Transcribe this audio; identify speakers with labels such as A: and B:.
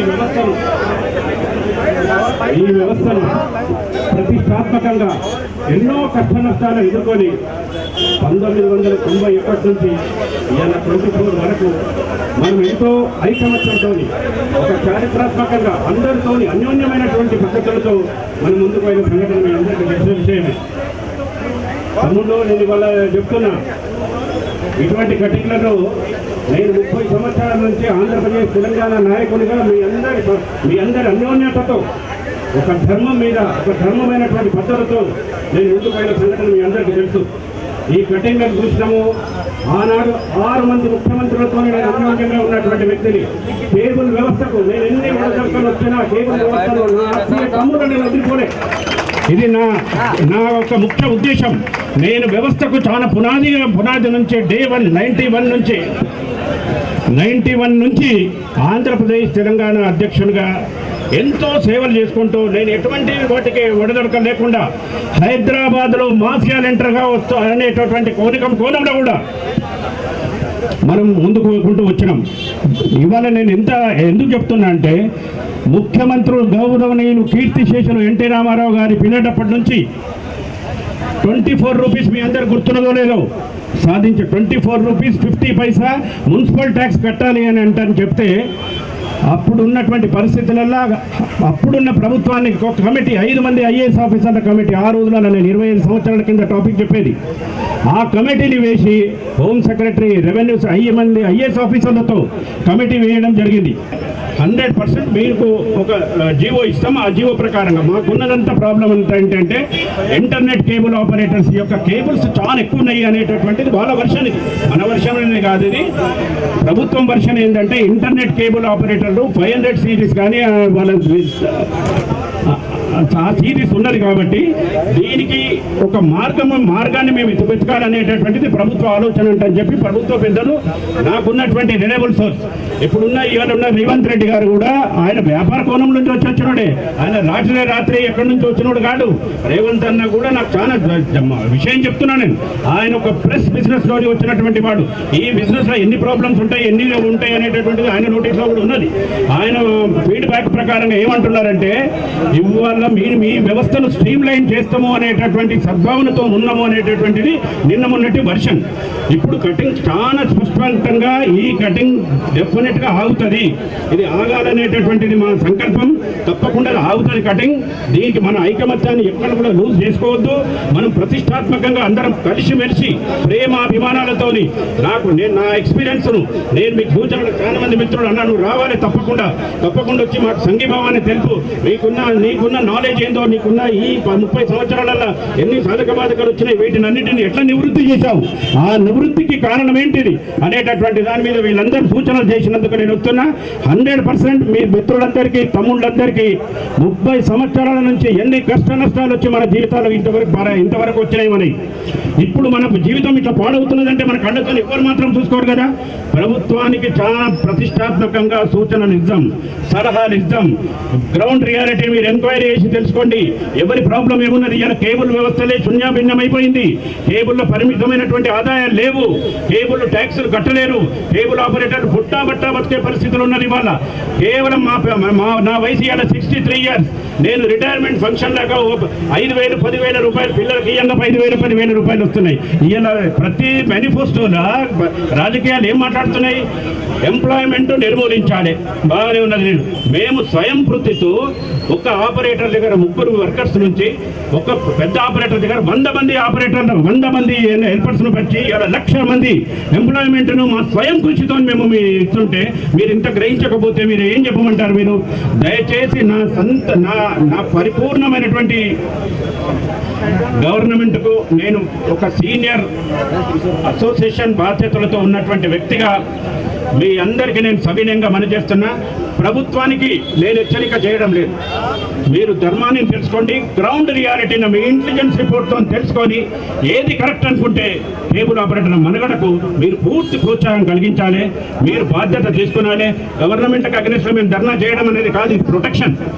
A: ఈ వ్యవస్థను ఈ వ్యవస్థను ప్రతిష్టాత్మకంగా ఎన్నో కష్ట నష్టాలు ఎదుర్కొని పంతొమ్మిది వందల తొంభై ఒకటి నుంచి ఇవాళ ట్వంటీ ఫోర్ వరకు మనం ఎంతో ఐకమత్యంతో ఒక చారిత్రాత్మకంగా అందరితో అన్యోన్యమైనటువంటి పద్ధతులతో మనం ముందుకు పోయిన సంఘటన మీ అందరికీ తెలిసిన విషయమే. తమ్ముళ్ళు నేను ఇవాళ చెప్తున్నా ఇటువంటి కటింగ్లలో నేను ముప్పై సంవత్సరాల నుంచి ఆంధ్రప్రదేశ్ తెలంగాణ నాయకునిగా మీ అందరి మీ అందరి అన్యోన్యతతో ఒక ధర్మం మీద ఒక ధర్మమైనటువంటి పద్ధతితో నేను ముందుకైన సంఘటన మీ అందరికీ తెలుసు. ఈ కటింగ్లను చూసినాము. ఆనాడు ఆరు మంది ముఖ్యమంత్రులతో నేను అన్యోన్యంగా ఉన్నటువంటి వ్యక్తిని. కేబుల్ వ్యవస్థకు నేను ఎన్ని వడదర్శలు వచ్చినా కేబుల్ వ్యవస్థలో నా తమ్ముడు నేను వదిలిపోలే ఇది నా నా యొక్క ముఖ్య ఉద్దేశం. నేను వ్యవస్థకు చాలా పునాదిగా పునాది నుంచి డే వన్ నైంటీ వన్ నుంచి నైంటీ వన్ నుంచి ఆంధ్రప్రదేశ్ తెలంగాణ అధ్యక్షునిగా ఎంతో సేవలు చేసుకుంటూ నేను ఎటువంటి వాటికి ఒడదొడక లేకుండా హైదరాబాద్లో మాఫియా ఎంటర్గా వస్తూ అనేటటువంటి కోరికం కోణంలో కూడా మనం ముందుకు పోకుంటూ వచ్చినాం. ఇవాళ నేను ఎంత ఎందుకు చెప్తున్నా అంటే ముఖ్యమంత్రులు గౌరవనీయులు కీర్తిశేషులు ఎన్టీ రామారావు గారి పిల్లటప్పటి నుంచి ట్వంటీ ఫోర్ రూపీస్ మీ అందరు గుర్తున్నదో లేదో సాధించి twenty four rupees fifty paisa municipal tax కట్టాలి అని అంటారని చెప్తే అప్పుడు ఉన్నటువంటి పరిస్థితులలో అప్పుడున్న ప్రభుత్వానికి ఒక కమిటీ ఐదు మంది ఐఏఎస్ ఆఫీసర్ల కమిటీ ఆ రోజులలో నేను ఇరవై ఐదు సంవత్సరాల కింద టాపిక్ చెప్పేది. ఆ కమిటీని వేసి హోమ్ సెక్రటరీ రెవెన్యూ ఐఎంఎల్ఏ ఐఏఎస్ ఆఫీసర్లతో కమిటీ వేయడం జరిగింది. హండ్రెడ్ పర్సెంట్ మీకు ఒక జీవో ఇస్తాం. ఆ జీవో ప్రకారంగా మాకున్నదంత ప్రాబ్లం ఎంత ఏంటంటే ఇంటర్నెట్ కేబుల్ ఆపరేటర్స్ యొక్క కేబుల్స్ చాలా ఎక్కువ ఉన్నాయి అనేటటువంటిది వాళ్ళ వర్షన్ ఇది మన వర్షన్ అనేది కాదు ఇది. ప్రభుత్వం వర్షన్ ఏంటంటే ఇంటర్నెట్ కేబుల్ ఆపరేటర్లు ఫైవ్ హండ్రెడ్ సిరీస్ కానీ వాళ్ళ ఆ ఉన్నది కాబట్టి దీనికి ఒక మార్గం మార్గాన్ని మేము ఎత్తు వెతకాలనేటటువంటిది ప్రభుత్వ ఆలోచన అంటని చెప్పి ప్రభుత్వ పెద్దలు నాకున్నటువంటి రిలయబుల్ సోర్స్ ఇప్పుడున్న ఇవాళ ఉన్న రేవంత్ రెడ్డి గారు కూడా ఆయన వ్యాపార కోణం నుంచి వచ్చి వచ్చినోడే. ఆయన రాత్రి రాత్రి ఎక్కడి నుంచి వచ్చినోడు కాదు. రేవంత్ అన్న కూడా నాకు చాలా విషయం చెప్తున్నాను నేను. ఆయన ఒక ప్రెస్ బిజినెస్లో వచ్చినటువంటి వాడు. ఈ బిజినెస్లో ఎన్ని ప్రాబ్లమ్స్ ఉంటాయి ఎన్ని ఉంటాయి అనేటటువంటిది ఆయన నోటీస్లో కూడా ఉన్నది. ఆయన యాక్ట్ ప్రకారంగా ఏమంటున్నారంటే ఇవాళ మీ మీ వ్యవస్థను స్ట్రీమ్ లైన్ చేస్తాము అనేటటువంటి సద్భావనతో ఉన్నాము అనేటటువంటిది నిన్న మొన్నటి వర్షన్. ఇప్పుడు కటింగ్ చాలా స్పష్టంగా ఈ కటింగ్ డెఫినెట్గా ఆగుతుంది. ఇది ఆగాలనేటటువంటిది మన సంకల్పం. తప్పకుండా ఆగుతుంది కటింగ్. దీనికి మన ఐకమత్యాన్ని ఎక్కడ కూడా లూజ్ చేసుకోవద్దు. మనం ప్రతిష్టాత్మకంగా అందరం కలిసిమెలిసి ప్రేమాభిమానాలతోని నాకు నేను నా ఎక్స్పీరియన్స్ను నేను మీకు సూచనలు చాలా మంది మిత్రులు అన్నాను రావాలి తప్పకుండా. తప్పకుండా వచ్చి మాకు సంఘీభావాన్ని తెలుపు. నీకున్న నీకున్న నాలెడ్జ్ ఏందో నీకున్న ఈ ముప్పై సంవత్సరాలలో ఎన్ని సాధక బాధకాలు వచ్చినాయి వీటిని అన్నింటిని ఎట్లా నివృత్తి చేశావు? ఆ నివృత్తికి కారణం ఏంటిది? అనేటటువంటి దాని మీద వీళ్ళందరూ సూచనలు చేసినందుకు నేను వస్తున్నా. హండ్రెడ్ పర్సెంట్ మీ మిత్రులందరికీ తమ్ముళ్ళందరికీ ముప్పై సంవత్సరాల నుంచి ఎన్ని కష్ట నష్టాలు వచ్చి మన జీవితాలు ఇంతవరకు ఇంతవరకు వచ్చినాయి మనకి ఇప్పుడు మనకు జీవితం ఇట్లా పాడవుతున్నదంటే మన కళ్ళతో ఎవరు మాత్రం చూసుకోరు కదా? ప్రభుత్వానికి చాలా ప్రతిష్టాత్మకంగా సూచనలు ఇద్దాం. సలహాలు ఇద్దాం గ్రౌండ్ రియాలిటీ మీరు ఎంక్వైరీ చేసి తెలుసుకోండి. ఎవరి ప్రాబ్లం ఏమున్నది? ఇలా కేబుల్ వ్యవస్థలే శూన్యాభిన్నమైపోయింది. కేబుల్లో పరిమితమైనటువంటి ఆదాయాలు లేవు. కేబుల్ ట్యాక్సులు కట్టలేరు. కేబుల్ ఆపరేటర్ పుట్టా బట్టా బతికే పరిస్థితులు ఉన్నది ఇవాళ. కేవలం మా మా నా వయసు ఇవాళ సిక్స్టీ త్రీ ఇయర్స్ నేను రిటైర్మెంట్ ఫంక్షన్ లాగా ఓ- ఐదు వేలు పదివేల రూపాయలు పిల్లలకి ఇయ్యంగా ఐదు వేలు పదివేల రూపాయలు వస్తున్నాయి. ఇవాళ ప్రతి మేనిఫెస్టోలో రాజకీయాలు ఏం మాట్లాడుతున్నాయి? ఎంప్లాయ్మెంట్ నిర్మూలించాలి. బాగానే ఉన్నది నేను. మేము స్వయం వృత్తితో ఒక ఆపరేటర్ దగ్గర ముగ్గురు వర్కర్స్ నుంచి ఒక పెద్ద ఆపరేటర్ దగ్గర వంద మంది ఆపరేటర్లు వంద మంది హెల్పర్స్ను పెట్టి బట్టి ఇలా మంది ఎంప్లాయ్మెంట్ను మా స్వయం కృషితో మేము మీ ఇస్తుంటే మీరు ఇంత గ్రహించకపోతే మీరు ఏం చెప్పమంటారు మీరు? దయచేసి నా సంత నా నా పరిపూర్ణమైనటువంటి గవర్నమెంట్కు నేను ఒక సీనియర్ అసోసియేషన్ బాధ్యతలతో ఉన్నటువంటి వ్యక్తిగా మీ అందరికీ నేను సవినయంగా మనచేస్తున్నా ప్రభుత్వానికి నేను హెచ్చరిక చేయడం లేదు. మీరు ధర్మాన్ని తెలుసుకోండి గ్రౌండ్ రియాలిటీని మీ ఇంటెలిజెన్స్ రిపోర్ట్తో తెలుసుకొని ఏది కరెక్ట్ అనుకుంటే కేబుల్ ఆపరేటర్ మనుగడకు మీరు పూర్తి ప్రోత్సాహం కలిగించాలి మీరు బాధ్యత తీసుకునాలి గవర్నమెంట్కి అగ్నిస్ట్ మేము ధర్నా చేయడం అనేది కాదు ఇది ప్రొటెక్షన్